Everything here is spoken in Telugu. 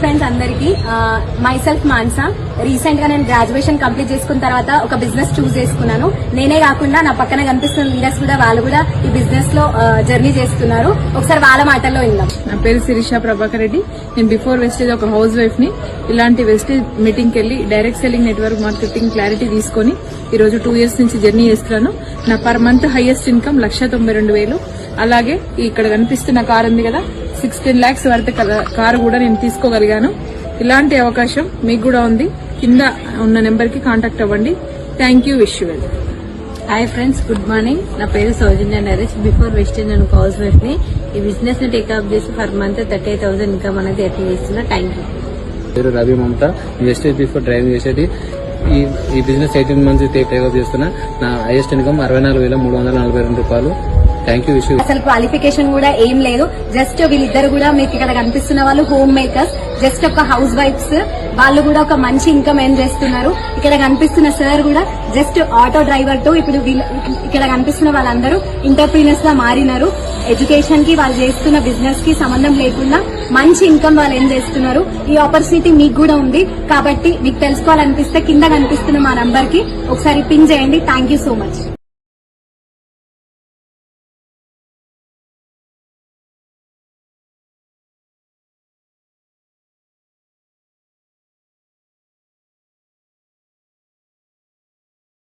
ఫ్రెండ్స్ అందరికి మై సెల్ఫ్ మాన్సా. రీసెంట్గా నేను గ్రాడ్యుయేషన్ కంప్లీట్ చేసుకున్న తర్వాత ఒక బిజినెస్ చూస్ చేసుకున్నాను. నేనే కాకుండా నా పక్కన కనిపిస్తున్న లీడర్స్ కూడా వాళ్ళు కూడా ఈ బిజినెస్లో జర్నీ చేస్తున్నారు. ఒకసారి వాళ్ళ మాటల్లో విందాం. నా పేరు శిరీష ప్రభాకర్ రెడ్డి. నేను బిఫోర్ వెస్టేజ్ ఒక హౌస్ వైఫ్ని. ఇలాంటి వెస్టేజ్ మీటింగ్కి వెళ్ళి direct selling network marketing clarity తీసుకొని ఈ రోజు టూ ఇయర్స్ నుంచి జర్నీ చేస్తున్నాను. నా per month highest income lakh తొంభై రెండు వేలు. అలాగే ఇక్కడ కనిపిస్తున్న కార్ ఉంది కదా సిక్స్టీన్ లాక్స్ వర్త్ కారు కూడా నేను తీసుకోగలిగాను. ఇలాంటి అవకాశం మీకు కూడా ఉంది. కింద ఉన్న నెంబర్కి కాంటాక్ట్ అవ్వండి. Thank you wish well hi friends good morning నా పేరు సౌజన్య నరేష్. బిఫోర్ వెస్టర్న్ నేను హౌస్ వైఫ్ని ఈ బిజినెస్ని టేకప్ చేసి per month thirty thousand income అనేది ఎట్లా చేస్తున్నా. థ్యాంక్ యూ పేరు Ravi Mamatha. Vestige before driving చేసేది ఈ ఈ బిజినెస్ ఎయిటీన్ మంత్స్ టేకప్ చేస్తున్నా. నా హైయెస్ట్ ఇన్కమ్ అరవై నాలుగు వేల మూడు వందల నలభై రెండు రూపాయలు. అసలు క్వాలిఫికేషన్ కూడా ఏం లేదు. జస్ట్ వీళ్ళిద్దరు కూడా మీకు ఇక్కడ కనిపిస్తున్న వాళ్ళు హోమ్ మేకర్స్ జస్ట్ ఒక హౌస్ వైఫ్స్ వాళ్ళు కూడా ఒక మంచి ఇన్కమ్ ఏం చేస్తున్నారు. ఇక్కడ కనిపిస్తున్న సార్ కూడా జస్ట్ ఆటో డ్రైవర్తో ఇప్పుడు ఇక్కడ కనిపిస్తున్న వాళ్ళందరూ ఇంటర్ప్రీనర్స్గా మారినారు. ఎడ్యుకేషన్కి వాళ్ళు చేస్తున్న బిజినెస్కి సంబంధం లేకుండా మంచి ఇన్కమ్ వాళ్ళు ఏం చేస్తున్నారు. ఈ ఆపర్చునిటీ మీకు కూడా ఉంది. కాబట్టి మీకు తెలుసుకోవాలనిపిస్తే కింద కనిపిస్తున్న మా నంబర్కి ఒకసారి పింగ్ చేయండి. Thank you so much